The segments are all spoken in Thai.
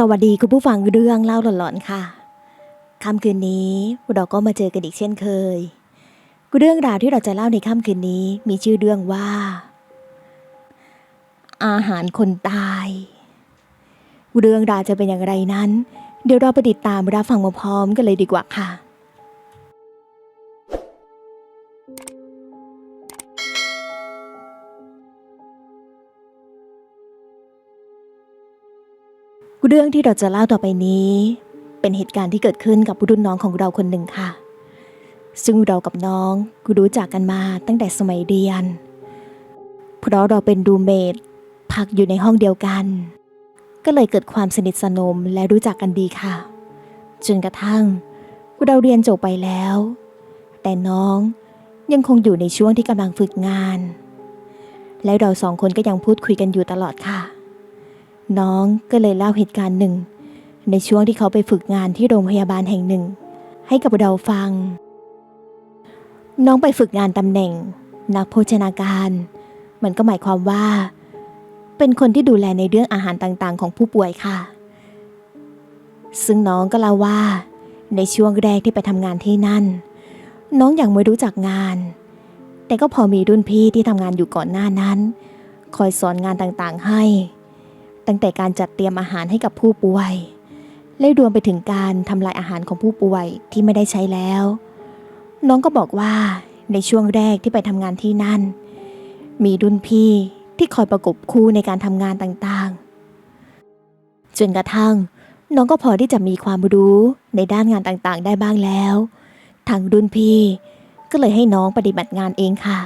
สวัสดีคุณผู้ฟังเรื่องเล่าหลอนๆค่ะค่ำคืนนี้เราก็มาเจอกันอีกเช่นเคย เรื่องราวที่เราจะเล่าในค่ำคืนนี้มีชื่อเรื่องว่า อาหารคนตาย เรื่องราวจะเป็นอย่างไรนั้น เดี๋ยวเราไปติดตามรับฟังมาพร้อมกันเลยดีกว่าค่ะ เรื่องที่เราจะเล่าต่อไปนี้ เป็นเหตุการณ์ที่เกิดขึ้นกับรุ่นน้องของเราคนหนึ่งค่ะ ซึ่งเรากับน้องก็รู้จักกันมาตั้งแต่สมัยเรียน เพราะเราเป็นดูเมทพักอยู่ในห้องเดียวกัน ก็เลยเกิดความสนิทสนมและรู้จักกันดีค่ะ จนกระทั่งเราเรียนจบไปแล้ว แต่น้องยังคงอยู่ในช่วงที่กำลังฝึกงาน และเราสองคนก็ยังพูดคุยกันอยู่ตลอดค่ะ น้องก็เลยเล่าเหตุการณ์หนึ่ง ในช่วงที่เขาไปฝึกงานที่โรงพยาบาลแห่งหนึ่ง ให้กับเราฟัง น้องไปฝึกงานตำแหน่ง นักโภชนาการ มันก็หมายความว่า เป็นคนที่ดูแลในเรื่องอาหารต่างๆ ของผู้ป่วยค่ะ ซึ่งน้องก็เล่าว่า ในช่วงแรกที่ไปทำงานที่นั่น น้องยังไม่รู้จักงาน แต่ก็พอมีรุ่นพี่ที่ทำงานอยู่ก่อนหน้านั้น คอยสอนงานต่างๆให้ ตั้งแต่การจัดเตรียมอาหารให้กับผู้ป่วย และรวมไปถึงการทำลายอาหารของผู้ป่วยที่ไม่ได้ใช้แล้ว น้องก็บอกว่าในช่วงแรกที่ไปทำงานที่นั่น มีรุ่นพี่ที่คอยประกบคู่ในการทำงานต่างๆ จนกระทั่ง น้องก็พอที่จะมีความรู้ในด้านงานต่างๆ ได้บ้างแล้ว ทางรุ่นพี่ก็เลยให้น้องปฏิบัติงานเองค่ะ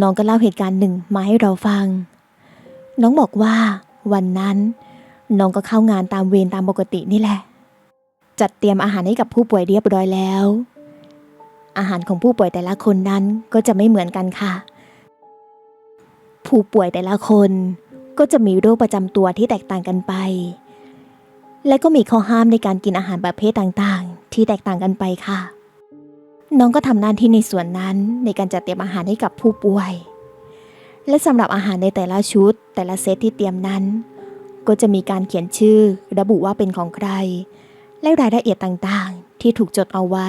น้องก็เล่าเหตุการณ์หนึ่งมาให้เราฟัง น้องบอกว่าวันนั้น น้องก็เข้างานตามเวรตามปกตินี่แหละ จัดเตรียมอาหารให้กับผู้ป่วยเรียบร้อยแล้ว อาหารของผู้ป่วยแต่ละคนนั้นก็จะไม่เหมือนกันค่ะ ผู้ป่วยแต่ละคนก็จะมีโรคประจำตัวที่แตกต่างกันไป และก็มีข้อห้ามในการกินอาหารประเภทต่างๆ ที่แตกต่างกันไปค่ะ น้องก็ทำหน้าที่ในส่วนนั้นในการจัดเตรียมอาหารให้กับผู้ป่วย และสำหรับอาหารในแต่ละชุด แต่ละเซตที่เตรียมนั้น ก็จะมีการเขียนชื่อ ระบุว่าเป็นของใคร และรายละเอียดต่างๆ ที่ถูกจดเอาไว้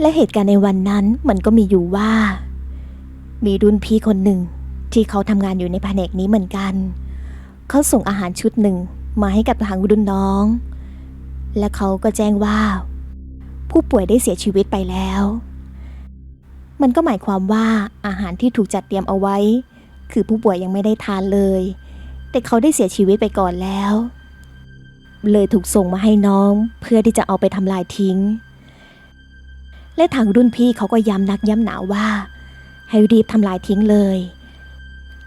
และเหตุการณ์ในวันนั้นมันก็มีอยู่ว่า มีรุ่นพี่คนหนึ่งที่เขาทำงานอยู่ในแผนกนี้เหมือนกัน เขาส่งอาหารชุดหนึ่งมาให้กับทางรุ่นน้อง และเขาก็แจ้งว่า ผู้ป่วยได้เสียชีวิตไปแล้ว มันก็หมายความว่าอาหารที่ถูกจัดเตรียมเอาไว้ คือผู้ป่วยยังไม่ได้ทานเลย แต่เขาได้เสียชีวิตไปก่อนแล้ว เลยถูกส่งมาให้น้องเพื่อที่จะเอาไปทำลายทิ้ง และทางรุ่นพี่เขาก็ย้ำนักย้ำหนาว่า ให้รีบทำลายทิ้งเลย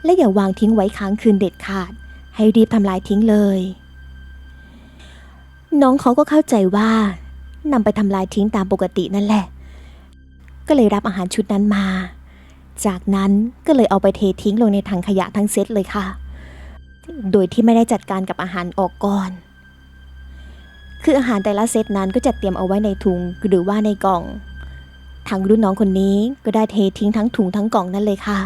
และอย่าวางทิ้งไว้ค้างคืนเด็ดขาด ให้รีบทำลายทิ้งเลย น้องเขาก็เข้าใจว่านำไปทำลายทิ้งตามปกตินั่นแหละ ก็เลยรับอาหารชุดนั้นมา จากนั้นก็เลยเอาไปเททิ้งลงในถังขยะทั้งเซตเลยค่ะ โดยที่ไม่ได้จัดการกับอาหารออกก่อน คืออาหารแต่ละเซตนั้นก็จะเตรียมเอาไว้ในถุงหรือว่าในกล่อง ทางรุ่นน้องคนนี้ก็ได้เททิ้งทั้งถุงทั้งกล่องนั่นเลยค่ะ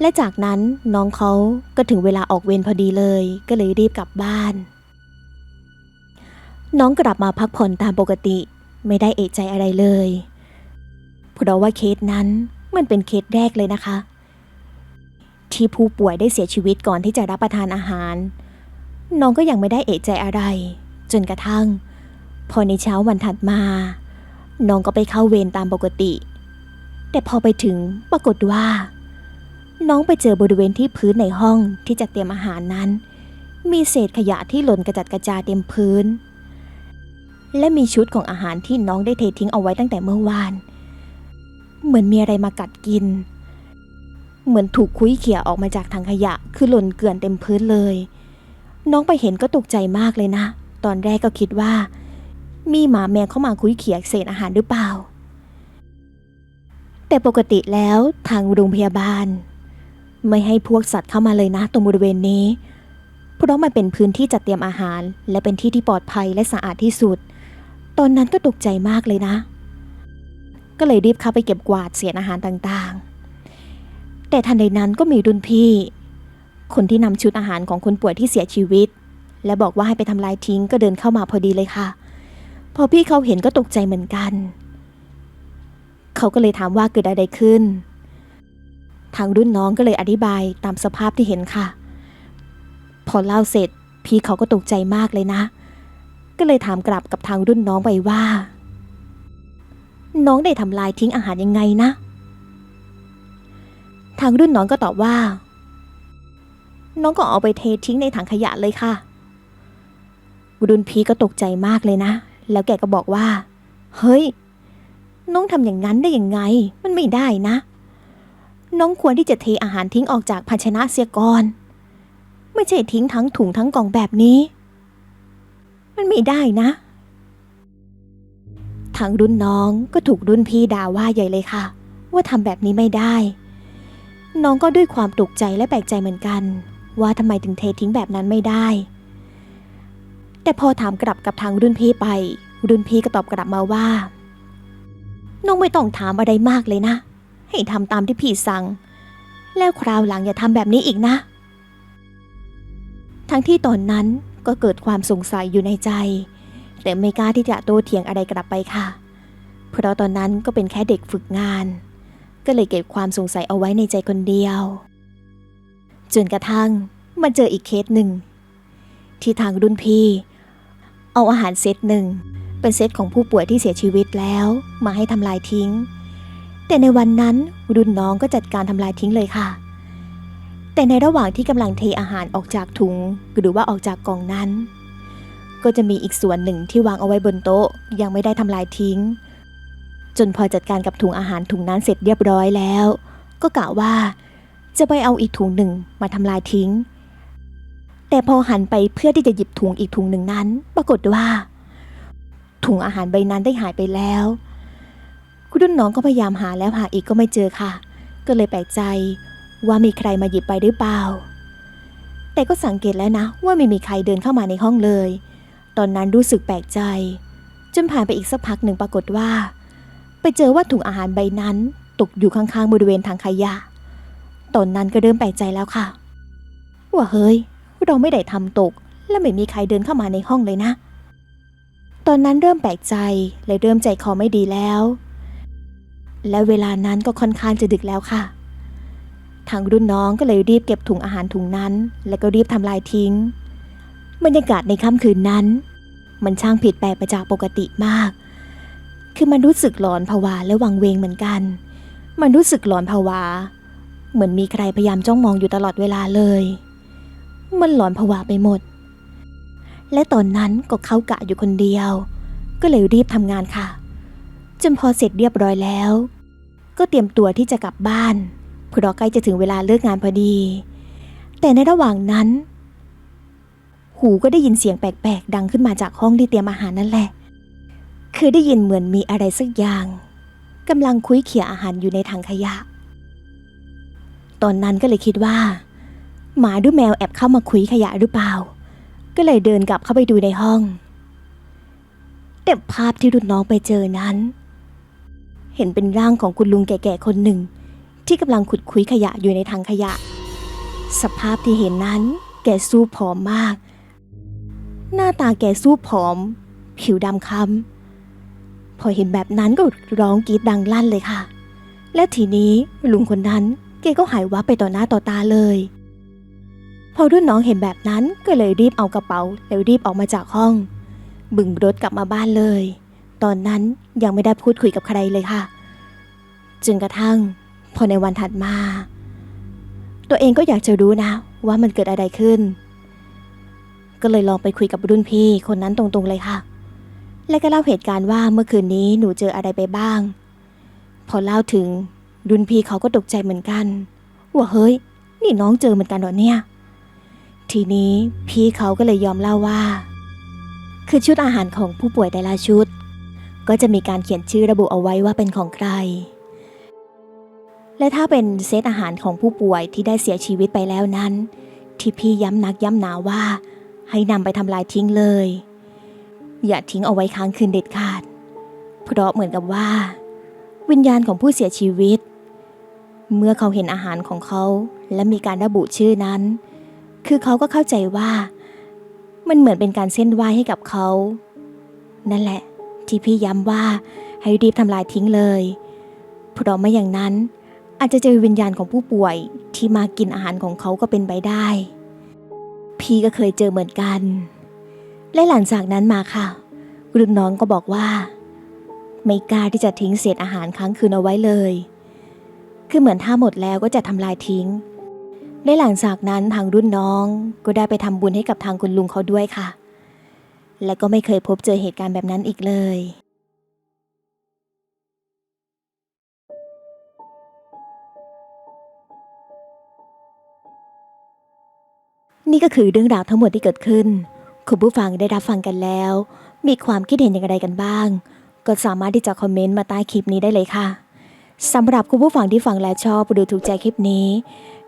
และจากนั้นน้องเขาก็ถึงเวลาออกเวรพอดีเลย ก็เลยรีบกลับบ้าน น้องกลับมาพักผ่อนตามปกติ ไม่ได้เอะใจอะไรเลย เพราะว่าเคสนั้นมันเป็นเคสแรกเลยนะคะ ที่ผู้ป่วยได้เสียชีวิตก่อนที่จะรับประทานอาหาร น้องก็ยังไม่ได้เอะใจอะไร จนกระทั่ง พอในเช้าวันถัดมา น้องก็ไปเข้าเวรตามปกติ แต่พอไปถึงปรากฏว่า น้องไปเจอบริเวณที่พื้นในห้องที่จะเตรียมอาหารนั้น มีเศษขยะที่หล่นกระจัดกระจายเต็มพื้นและมีชุดของอาหารที่น้องได้เททิ้งเอาไว้ตั้งแต่เมื่อวาน เหมือนมีอะไรมากัดกิน เหมือนถูกคุ้ยเขี่ยออกมาจากถังขยะ คือหล่นเกลื่อนเต็มพื้นเลย น้องไปเห็นก็ตกใจมากเลยนะ ตอนแรกก็คิดว่า มีหมาแมวเข้ามาคุ้ยเขี่ยเศษอาหารหรือเปล่า แต่ปกติแล้วทางโรงพยาบาล ไม่ให้พวกสัตว์เข้ามาเลยนะ ตรงบริเวณนี้ เพราะมันเป็นพื้นที่จัดเตรียมอาหาร และเป็นที่ที่ปลอดภัยและสะอาดที่สุด ตอนนั้นก็ตกใจมากเลยนะ ก็เลยรีบเข้าไปเก็บกวาดเศษอาหารต่างๆ แต่ทันใดนั้นก็มีรุ่นพี่ คนที่นำชุดอาหารของคนป่วยที่เสียชีวิต และบอกว่าให้ไปทำลายทิ้งก็เดินเข้ามาพอดีเลยค่ะ พอพี่เขาเห็นก็ตกใจเหมือนกัน เขาก็เลยถามว่าเกิดอะไรขึ้น ทางรุ่นน้องก็เลยอธิบายตามสภาพที่เห็นค่ะ พอเล่าเสร็จ พี่เขาก็ตกใจมากเลยนะ ก็เลยถามกลับกับทางรุ่นน้องไปว่า น้องได้ทำลายทิ้งอาหารยังไงนะ ทางรุ่นน้องก็ตอบว่า น้องก็เอาไปเททิ้งในถังขยะเลยค่ะ รุ่นพี่ก็ตกใจมากเลยนะ แล้วแกก็บอกว่า เฮ้ย น้องทำอย่างนั้นได้ยังไง มันไม่ได้นะ น้องควรที่จะเทอาหารทิ้งออกจากภาชนะเสียก่อน ไม่ใช่ทิ้งทั้งถุงทั้งกล่องแบบนี้ มันไม่ได้นะ ทางรุ่นน้องก็ถูกรุ่นพี่ด่าว่าใหญ่เลยค่ะ ว่าทำแบบนี้ไม่ได้ น้องก็ด้วยความตกใจและแปลกใจเหมือนกัน ว่าทำไมถึงเททิ้งแบบนั้นไม่ได้ แต่พอถามกลับกับทางรุ่นพี่ไป รุ่นพี่ก็ตอบกลับมาว่า น้องไม่ต้องถามอะไรมากเลยนะ ให้ทำตามที่พี่สั่ง แล้วคราวหลังอย่าทำแบบนี้อีกนะ ทั้งที่ตอนนั้นก็เกิดความสงสัยอยู่ในใจ แต่ไม่กล้าที่จะโต้เถียงอะไรกลับไปค่ะ เพราะตอนนั้นก็เป็นแค่เด็กฝึกงาน ก็เลยเก็บความสงสัยเอาไว้ในใจคนเดียว จนกระทั่งมาเจออีกเคสหนึ่ง ที่ทางรุ่นพี่ เอาอาหารเซตหนึ่งเป็นเซตของผู้ป่วยที่เสียชีวิตแล้วมาให้ทำลายทิ้ง แต่ในวันนั้นรุ่นน้องก็จัดการทำลายทิ้งเลยค่ะแต่ในระหว่างที่กำลังเทอาหารออกจากถุงหรือว่าออกจากกล่องนั้น ก็จะมีอีกส่วนหนึ่งที่วางเอาไว้บนโต๊ะ ยังไม่ได้ทำลายทิ้ง จนพอจัดการกับถุงอาหารถุงนั้นเสร็จเรียบร้อยแล้ว ก็กะว่า จะไปเอาอีกถุงหนึ่งมาทำลายทิ้ง แต่พอหันไปเพื่อที่จะหยิบถุงอีกถุงหนึ่งนั้น ปรากฏว่า ถุงอาหารใบนั้นได้หายไปแล้ว คุณรุ่นน้องก็พยายามหาแล้วหาอีกก็ไม่เจอค่ะ ก็เลยแปลกใจว่ามีใครมาหยิบไปหรือเปล่าแต่ก็สังเกตแล้วนะว่าไม่มีใครเดินเข้ามาในห้องเลย ตอนนั้นรู้สึกแปลกใจ จนผ่านไปอีกสักพักหนึ่งปรากฏว่า ไปเจอว่าถุงอาหารใบนั้นตกอยู่ข้างๆบริเวณทางขยะ ตอนนั้นก็เริ่มแปลกใจแล้วค่ะ ว่าเฮ้ย เราไม่ได้ทำตก และไม่มีใครเดินเข้ามาในห้องเลยนะ ตอนนั้นเริ่มแปลกใจและเริ่มใจคอไม่ดีแล้ว และเวลานั้นก็ค่อนข้างจะดึกแล้วค่ะทางรุ่นน้องก็เลยรีบเก็บถุงอาหารถุงนั้น แล้วก็รีบทำลายทิ้ง บรรยากาศในค่ำคืนนั้น มันช่างผิดแปลกไปจากปกติมาก คือมันรู้สึกหลอนผวาและวังเวงเหมือนกัน มันรู้สึกหลอนผวา เหมือนมีใครพยายามจ้องมองอยู่ตลอดเวลาเลย มันหลอนผวาไปหมด และตอนนั้นก็เข้ากะอยู่คนเดียว ก็เลยรีบทำงานค่ะ จนพอเสร็จเรียบร้อยแล้ว ก็เตรียมตัวที่จะกลับบ้านเพราะใกล้จะถึงเวลาเลิกงานพอดี แต่ในระหว่างนั้น หูก็ได้ยินเสียงแปลกๆ ดังขึ้นมาจากห้องที่เตรียมอาหารนั่นแหละ คือได้ยินเหมือนมีอะไรสักอย่างกำลังคุยเขี่ยอาหารอยู่ในถังขยะ ตอนนั้นก็เลยคิดว่า หมาหรือแมวแอบเข้ามาคุยขยะหรือเปล่า ก็เลยเดินกลับเข้าไปดูในห้อง แต่ภาพที่รุ่นน้องไปเจอนั้น เห็นเป็นร่างของคุณลุงแก่ๆคนหนึ่ง ที่กำลังขุดคุยขยะอยู่ในถังขยะ สภาพที่เห็นนั้นแกสู้ผอมมาก หน้าตาแกสู้ผอม ผิวดำคล้ำพอเห็นแบบนั้นก็ร้องกรีดดังลั่นเลยค่ะ และทีนี้ลุงคนนั้นแกก็หายวับไปต่อหน้าต่อตาเลย พอรุ่นน้องเห็นแบบนั้นก็เลยรีบเอากระเป๋า แล้วรีบออกมาจากห้อง บึงรถกลับมาบ้านเลย ตอนนั้นยังไม่ได้พูดคุยกับใครเลยค่ะจนกระทั่ง พอในวันถัดมา ตัวเองก็อยากจะรู้นะว่ามันเกิดอะไรขึ้น ก็เลยลองไปคุยกับรุ่นพี่คนนั้นตรงๆเลยค่ะ และก็เล่าเหตุการณ์ว่าเมื่อคืนนี้หนูเจออะไรไปบ้าง พอเล่าถึงรุ่นพี่เขาก็ตกใจเหมือนกันว่าเฮ้ย นี่น้องเจอเหมือนกันเหรอเนี่ย ทีนี้พี่เขาก็เลยยอมเล่าว่า คือชุดอาหารของผู้ป่วยแต่ละชุด ก็จะมีการเขียนชื่อระบุเอาไว้ว่าเป็นของใคร และถ้าเป็นเซตอาหารของผู้ป่วยที่ได้เสียชีวิตไปแล้วนั้น ที่พี่ย้ำนักย้ำหนาว่า ให้นำไปทำลายทิ้งเลย อย่าทิ้งเอาไว้ค้างคืนเด็ดขาด เพราะเหมือนกับว่า วิญญาณของผู้เสียชีวิต เมื่อเขาเห็นอาหารของเขาและมีการระบุชื่อนั้น คือเขาก็เข้าใจว่า มันเหมือนเป็นการเส้นไหว้ให้กับเขา นั่นแหละ ที่พี่ย้ำว่าให้รีบทำลายทิ้งเลย เพราะไม่อย่างนั้นอาจจะเจอวิญญาณของผู้ป่วยที่มากินอาหารของเขาก็เป็นไปได้ พี่ก็เคยเจอเหมือนกัน และหลังจากนั้นมาค่ะ รุ่นน้องก็บอกว่า ไม่กล้าที่จะทิ้งเศษอาหารค้างคืนเอาไว้เลย คือเหมือนถ้าหมดแล้วก็จะทำลายทิ้ง และหลังจากนั้นทางรุ่นน้องก็ได้ไปทำบุญให้กับทางคุณลุงเขาด้วยค่ะ และก็ไม่เคยพบเจอเหตุการณ์แบบนั้นอีกเลย นี่ก็คือเรื่องราวทั้งหมดที่เกิดขึ้น คุณผู้ฟังได้รับฟังกันแล้ว มีความคิดเห็นอย่างไรกันบ้าง ก็สามารถที่จะคอมเมนต์มาใต้คลิปนี้ได้เลยค่ะสำหรับคุณผู้ฟังที่ฟังและชอบหรือถูกใจคลิปนี้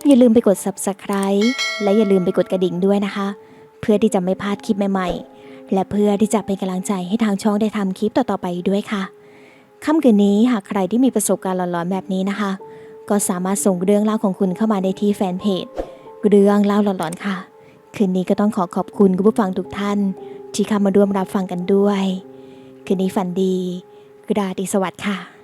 อย่าลืมไปกด subscribe และอย่าลืมไปกดกระดิ่งด้วยนะคะ เพื่อที่จะไม่พลาดคลิปใหม่ๆ และเพื่อที่จะเป็นกำลังใจให้ทางช่องได้ทำคลิปต่อๆไปด้วยค่ะค่ำคืนนี้หากใครที่มีประสบการณ์หลอนๆแบบนี้นะคะ ก็สามารถส่งเรื่องเล่าของคุณเข้ามาได้ที่แฟนเพจ เรื่องเล่าหลอนๆค่ะ คืนนี้ก็ต้องขอขอบคุณคุณผู้ฟังทุกท่าน ที่เข้ามาร่วมรับฟังกันด้วย คืนนี้ฝันดีกราตรีสวัสดิ์ค่ะ